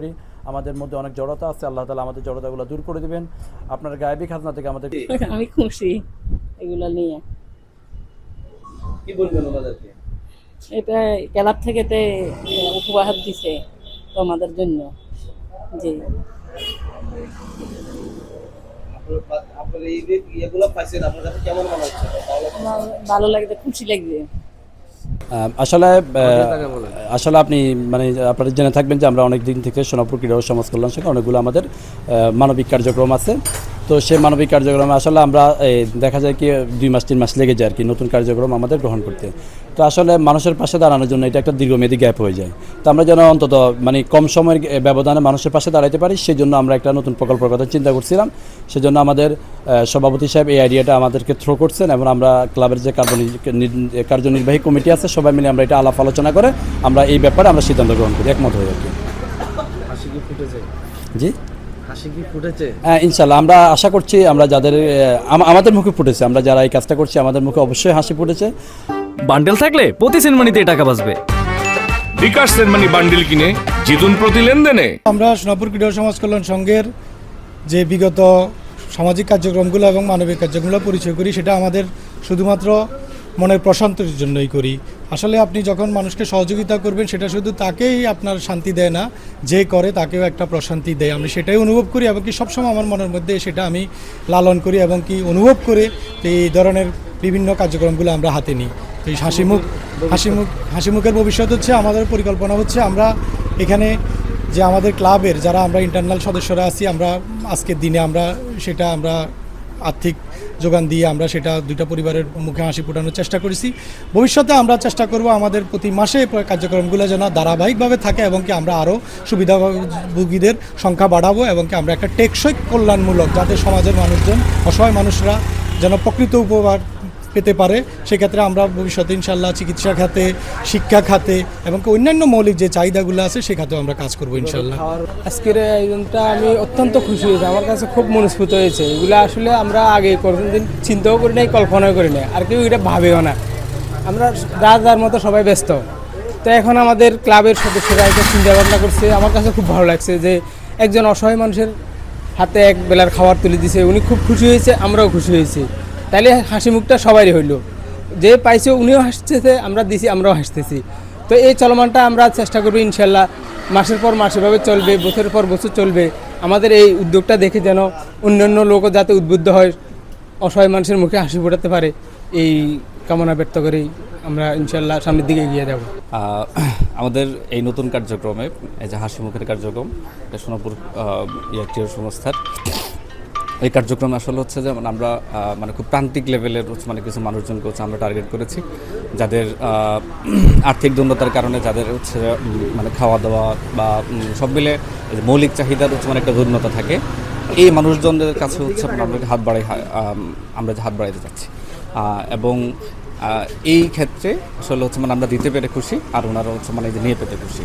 করি। আমাদের মধ্যে অনেক জড়তা আছে আল্লাহ তালা আমাদের জড়তাগুলো দূর করে দিবেন। আপনার গায়েবী খাজনা থেকে আমাদের আমি খুশি এগুলো নিয়ে। কি বলবেন ওনাদেরকে? এটা ক্লাব থেকে তে উপহার দিছে তোমাদের জন্য। জি। ভালো লাগবে খুশি লাগবে আসলে আসলে আপনি মানে আপনারা জেনে থাকবেন যে আমরা অনেক দিন থেকে সোনাপুর ক্রীড়া ও সমাজ কল্যাণ শাখা অনেকগুলো আমাদের মানবিক কার্যক্রম আছে। তো সেই মানবিক কার্যক্রমে আসলে আমরা এই, দেখা যায় কি দুই মাস তিন মাস লেগে যায় আর কি নতুন কার্যক্রম আমাদের গ্রহণ করতে। তো আসলে মানুষের পাশে দাঁড়ানোর জন্য এটা একটা দীর্ঘমেয়াদী গ্যাপ হয়ে যায়। তো আমরা যেন অন্তত মানে কম সময়ের ব্যবধানে মানুষের পাশে দাঁড়াতে পারি সেই জন্য আমরা একটা নতুন প্রকল্পের কথা চিন্তা করছিলাম। সেজন্য আমাদের সভাপতি সাহেব এই আইডিয়াটা আমাদেরকে থ্রো করছেন এবং আমরা ক্লাবের যে কার্যনির্বাহী কমিটি আছে সবাই মিলে আমরা এটা আলাপ আলোচনা করে আমরা এই ব্যাপারে আমরা সিদ্ধান্ত গ্রহণ করি একমত হই আর কি। জি? হ্যাঁ ইনশাল্লাহ। আমরা আশা করছি আমরা যাদের আমাদের মুখে ফুটেছে। আমরা যারা এই কাজটা করছি আমাদের মুখে অবশ্যই হাসি ফুটেছে। বান্ডেল থাকলে প্রতি সেনমানিতে টাকা বাঁচবে। বিকাশ সেনমানি বান্ডিল কিনে জিতুন প্রতি লেনদেনে। আমরা সোনাপুর ক্রীড়া সমাজ কল্যাণ সংঘের যে বিগত সামাজিক কার্যক্রমগুলো এবং মানবিক কার্যক্রমগুলো পরিচয় করি সেটা আমাদের শুধুমাত্র মনের প্রশান্তির জন্যই করি। আসলে আপনি যখন মানুষকে সহযোগিতা করবেন, সেটা শুধু তাকেই আপনার শান্তি দেয় না, যে করে তাকেও একটা প্রশান্তি দেয়। আমি সেটাই অনুভব করি এবং কি সবসময় আমার মনের মধ্যে সেটা আমি লালন করি এবং কি অনুভব করে এই ধরনের বিভিন্ন কার্যক্রমগুলো আমরা হাতে নিই। তো এই হাসিমুখ হাসিমুখ হাসি মুখ হাসি মুখের ভবিষ্যৎ হচ্ছে, আমাদের পরিকল্পনা হচ্ছে আমরা এখানে যে আমাদের ক্লাবের যারা আমরা ইন্টারনাল সদস্যরা আছি, আমরা আজকের দিনে আমরা সেটা আমরা আর্থিক যোগান দিয়ে আমরা সেটা দুইটা পরিবারের মুখে হাসি ফোটানোর চেষ্টা করেছি। ভবিষ্যতে আমরা চেষ্টা করব আমাদের প্রতি মাসে কার্যক্রমগুলো যেন ধারাবাহিকভাবে থাকে এবং কি আমরা আরও সুবিধাভোগীদের সংখ্যা বাড়াবো এবং কি আমরা একটা টেকসই কল্যাণমূলক যাতে সমাজের মানুষজন, অসহায় মানুষরা যেন প্রকৃত উপকার পেতে পারে। সেক্ষেত্রে আমরা ভবিষ্যতে ইনশাল্লাহ চিকিৎসা খাতে, শিক্ষা খাতে এবং অন্যান্য মৌলিক যে চাহিদাগুলো আছে সে খাতেও আমরা কাজ করব ইনশাল্লাহ আজকের আয়োজনটা আমি অত্যন্ত খুশি হয়েছি। আমার কাছে খুব মনস্ফুত হয়েছে। এগুলো আসলে আমরা আগে কোনোদিন চিন্তাও করি নাই, কল্পনাও করি নাই। আর কেউ এটা ভাবেও না। আমরা যার যার মতো সবাই ব্যস্ত। তো এখন আমাদের ক্লাবের সদস্যরা এটা চিন্তা ভাবনা করছে। আমার কাছে খুব ভালো লাগছে যে একজন অসহায় মানুষের হাতে এক বেলার খাবার তুলে দিছে। উনি খুব খুশি হয়েছে, আমরাও খুশি হয়েছি। তাইলে হাসি মুখটা সবারই হইল। যে পাইছে উনিও হাসতেছে, আমরা দিছি, আমরাও হাসতেছি। তো এই চলমানটা আমরা চেষ্টা করব, ইনশাল্লাহ, মাসের পর মাস এভাবে চলবে, বছরের পর বছর চলবে। আমাদের এই উদ্যোগটা দেখে যেন অন্যান্য লোকও যাতে উদ্বুদ্ধ হয়, অসহায় মানুষের মুখে হাসি ফোটাতে পারে, এই কামনা ব্যক্ত করেই আমরা ইনশাল্লাহ সামনের দিকে এগিয়ে যাব। আমাদের এই নতুন কার্যক্রমে, এই যে হাসি মুখের কার্যক্রম, এটা সোনাপুর সংস্থার। এই কার্যক্রম আসলে হচ্ছে যে মানে আমরা মানে খুব প্রান্তিক লেভেলের হচ্ছে মানে কিছু মানুষজনকে হচ্ছে আমরা টার্গেট করেছি, যাদের আর্থিক দুর্বলতার কারণে যাদের হচ্ছে মানে খাওয়া দাওয়া বা সব মিলে মৌলিক চাহিদার হচ্ছে মানে একটা দুর্বলতা থাকে। এই মানুষজনদের কাছে হচ্ছে আমরা হাত বাড়াই আমরা হাত বাড়াইতে চাচ্ছি। এবং এই ক্ষেত্রে আসলে হচ্ছে মানে আমরা দিতে পেরে খুশি আর ওনারা হচ্ছে মানে নিয়ে পেতে খুশি।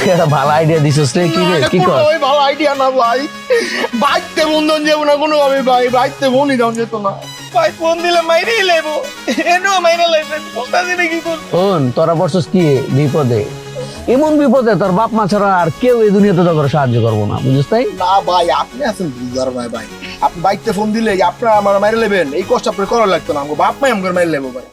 তুই একটা ভালো আইডিয়া দিছিস রে কি রে? কি কর? ওই ভালো আইডিয়া না ভাই। বাইকতে বন্ধন যাব না কোনো ভাবে ভাই দাম যেত না। ভাই ফোন দিলে মাইরেই লেবো এনো মাইরে লাইছে বলতাছি না কি করব? শোন তোরা কি বিপদে। এমন বিপদে তোর বাপ মা ছাড়া আর কেউ এই দুনিয়াতে তোর সাহায্য করব না বুঝিস তাই? না ভাই আপনি আছেন বুঝার ভাই ভাই? আপনি বাইকতে ফোন দিলে আপনার আমার মাইরে নেবেন এই কষ্ট আপনার করা লাগতো না বাপ মাই আমাকে মাইরে নেব ভাই।